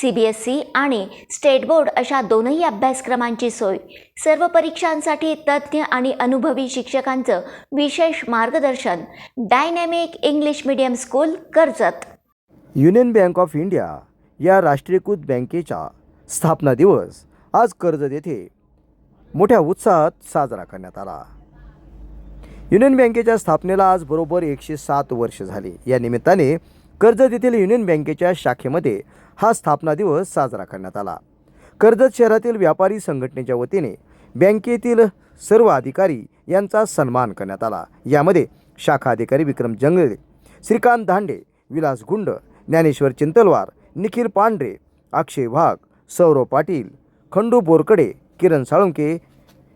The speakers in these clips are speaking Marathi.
सी बी एस सी आणि स्टेट बोर्ड अशा दोनही अभ्यासक्रमांची सोय. सर्व परीक्षांसाठी तज्ज्ञ आणि अनुभवी शिक्षकांचं विशेष मार्गदर्शन. Dynamic English medium school Karjat. Union bank of India या राष्ट्रीयकृत बँकेचा स्थापना दिवस आज कर्जत येथे मोठ्या उत्साहात साजरा करण्यात आला. युनियन बँकेच्या स्थापनेला आज बरोबर एकशे सात वर्ष झाली. या निमित्ताने कर्जत येथील युनियन बँकेच्या शाखेमध्ये हा स्थापना दिवस साजरा करण्यात आला. कर्जत शहरातील व्यापारी संघटनेच्या वतीने बँकेतील सर्व अधिकारी यांचा सन्मान करण्यात आला. यामध्ये शाखा अधिकारी विक्रम जंगले श्रीकांत धांडे विलास गुंड ज्ञानेश्वर चिंतलवार निखिल पांढरे अक्षय वाघ सौरव पाटील खंडू बोरकडे किरण साळुंके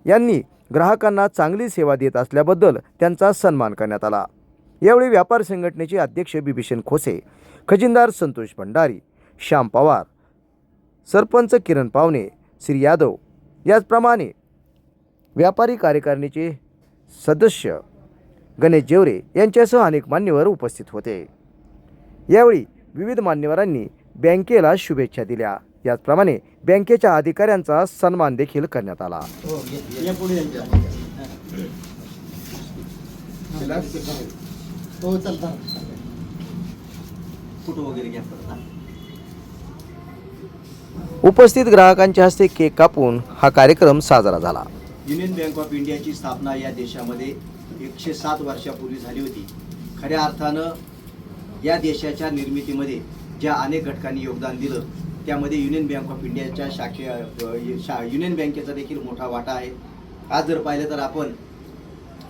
यांनी ग्राहकांना चांगली सेवा देत असल्याबद्दल त्यांचा सन्मान करण्यात आला. यावेळी व्यापार संघटनेचे अध्यक्ष बिभीषण खोसे खजिनदार संतोष भंडारी श्याम पवार सरपंच किरण पावणे श्री यादव याचप्रमाणे व्यापारी कार्यकारिणीचे सदस्य गणेश जेवरे यांच्यासह अनेक मान्यवर उपस्थित होते. यावेळी विविध मान्यवरांनी बँकेला शुभेच्छा दिल्या. याचप्रमाणे बँकेच्या अधिकाऱ्यांचा सन्मान देखील करण्यात आला. हो, या. हो चालता. फोटो वगैरे घ्या परत हा. उपस्थित ग्राहकांच्या हस्ते केक कापून हा कार्यक्रम साजरा झाला. युनियन बँक ऑफ इंडियाची स्थापना या देशामध्ये एकशे सात वर्षापूर्वी झाली होती. खऱ्या अर्थानं या देशाच्या निर्मितीमध्ये ज्या अनेक घटकांनी योगदान दिलं त्यामध्ये युनियन बँक ऑफ इंडियाच्या शाखे अ, शा युनियन बँकेचा देखील मोठा वाटा आहे. आज जर पाहिलं तर आपण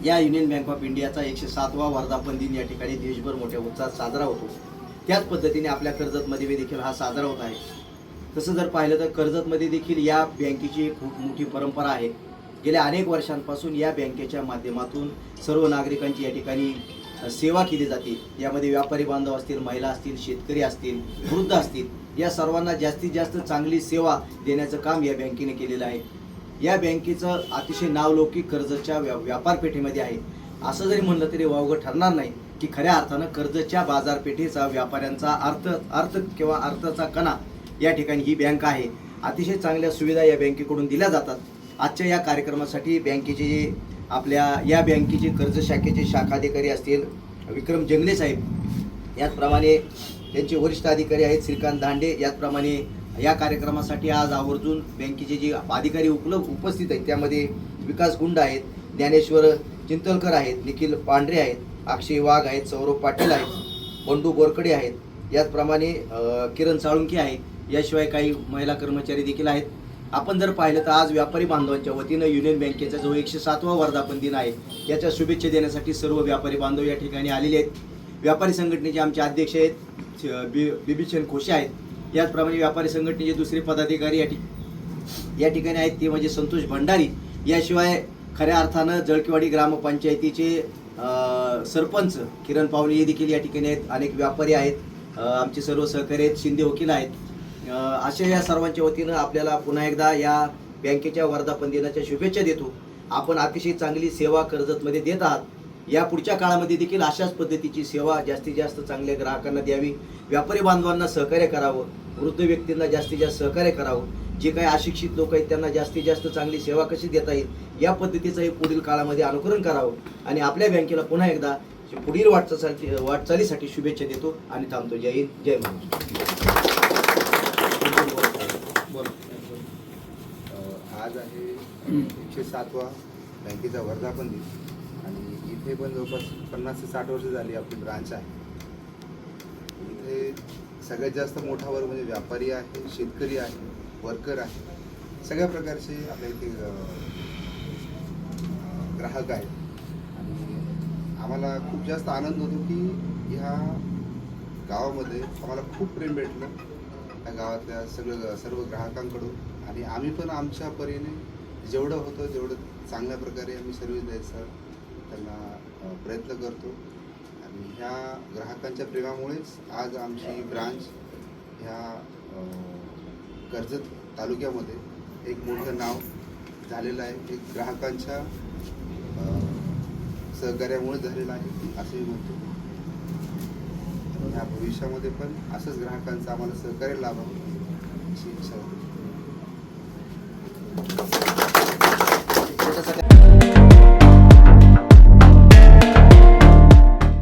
या युनियन बँक ऑफ इंडियाचा एकशे सातवा वर्धापन दिन या ठिकाणी देशभर मोठ्या उत्साहात साजरा होतो. त्याच पद्धतीने आपल्या कर्जतमध्ये देखील हा साजरा होत आहे. तसं जर पाहिलं तर कर्जतमध्ये देखील या बँकेची एक खूप मोठी परंपरा आहे. गेल्या अनेक वर्षांपासून या बँकेच्या माध्यमातून सर्व नागरिकांची या ठिकाणी सेवा केली जाते. यामध्ये व्यापारी बांधव असतील महिला असतील शेतकरी असतील वृद्ध असतील या सर्वांना जास्तीत जास्त चांगली सेवा देण्याचं काम या बँकेने केलेलं आहे. या बँकेचं अतिशय नावलौकिक कर्जच्या व्या व्यापारपेठेमध्ये आहे. असं जरी म्हणलं तरी वावगं ठरणार नाही की खऱ्या अर्थानं कर्जच्या बाजारपेठेचा व्यापाऱ्यांचा अर्थ अर्थ किंवा अर्थाचा कणा या ठिकाणी ही बँक आहे. अतिशय चांगल्या सुविधा या बँकेकडून दिल्या जातात. आजच्या या कार्यक्रमासाठी बँकेचे जे आपल्या या बँकेचे कर्ज शाखेचे शाखाधिकारी असतील विक्रम जंगले साहेब याचप्रमाणे त्यांचे वरिष्ठ अधिकारी आहेत श्रीकांत दांडे याचप्रमाणे या कार्यक्रमासाठी आज आवर्जून बँकेचे जे अधिकारी उपलब्ध उपस्थित आहेत त्यामध्ये विकास गुंड आहेत ज्ञानेश्वर चिंतलकर आहेत निखिल पांढरे आहेत अक्षय वाघ आहेत सौरभ पाटील आहेत बंडू बोरकडे आहेत. याचप्रमाणे किरण साळुंकी आहे याशिवाय काही महिला कर्मचारी देखील आहेत. आपण जर पाहिलं तर आज व्यापारी बांधवांच्या वतीनं युनियन बँकेचा जो एकशे सातवा वर्धापन दिन आहे याच्या शुभेच्छा देण्यासाठी सर्व व्यापारी बांधव या ठिकाणी आलेले आहेत. व्यापारी संघटनेचे आमचे अध्यक्ष आहेत बि बिभीषण खोसे आहेत. याचप्रमाणे व्यापारी संघटनेचे दुसरे पदाधिकारी या ठिक या ठिकाणी आहेत ते म्हणजे संतोष भंडारी. याशिवाय खऱ्या अर्थानं जळकीवाडी ग्रामपंचायतीचे सरपंच किरण पावले हे देखील या ठिकाणी आहेत. अनेक व्यापारी आहेत. आमचे सर्व सहकारी आहेत. शिंदे वकील आहेत. अशा या सर्वांच्या वतीनं आपल्याला पुन्हा एकदा या बँकेच्या वर्धापन दिनाच्या शुभेच्छा देतो. आपण अतिशय चांगली सेवा कर्जतमध्ये देत आहात. या पुढच्या काळामध्ये देखील अशाच पद्धतीची सेवा जास्तीत जास्त चांगल्या ग्राहकांना द्यावी. व्यापारी बांधवांना सहकार्य करावं. वृद्ध व्यक्तींना जास्तीत जास्त सहकार्य करावं. जे काही अशिक्षित लोक आहेत त्यांना जास्तीत जास्त चांगली सेवा कशी देता येईल या पद्धतीचं हे पुढील काळामध्ये अनुकरण करावं. आणि आपल्या बँकेला पुन्हा एकदा पुढील वाटचाली वाटचालीसाठी शुभेच्छा देतो आणि थांबतो. जय हिंद जय महाराष्ट्र. आज आहे एकशे सातवा बँकेचा वर्धापन दिन. इथे पण जवळपास पन्नास ते साठ वर्ष झाली आपली ब्रांच आहे. इथे सगळ्यात जास्त मोठा वर्ग म्हणजे व्यापारी आहे शेतकरी आहे वर्कर आहे. सगळ्या प्रकारचे आपल्या इथे ग्राहक आहेत. आणि आम्हाला खूप जास्त आनंद होतो की ह्या गावामध्ये आम्हाला खूप प्रेम भेटलं. त्या गावातल्या सगळं सर्व ग्राहकांकडून. आणि आम्ही पण आमच्या परीने जेवढं होतं तेवढं चांगल्या प्रकारे आम्ही सर्विस द्यायचा. त्यांना प्रयत्न करतो. आणि ह्या ग्राहकांच्या प्रेमामुळेच आज आमची ब्रांच ह्या कर्जत तालुक्यामध्ये एक मोठं नाव झालेलं आहे. एक ग्राहकांच्या सहकार्यामुळे झालेलं आहे असंही म्हणतो. ह्या भविष्यामध्ये पण असंच ग्राहकांचं आम्हाला सहकार्य लाभावं अशी इच्छा होती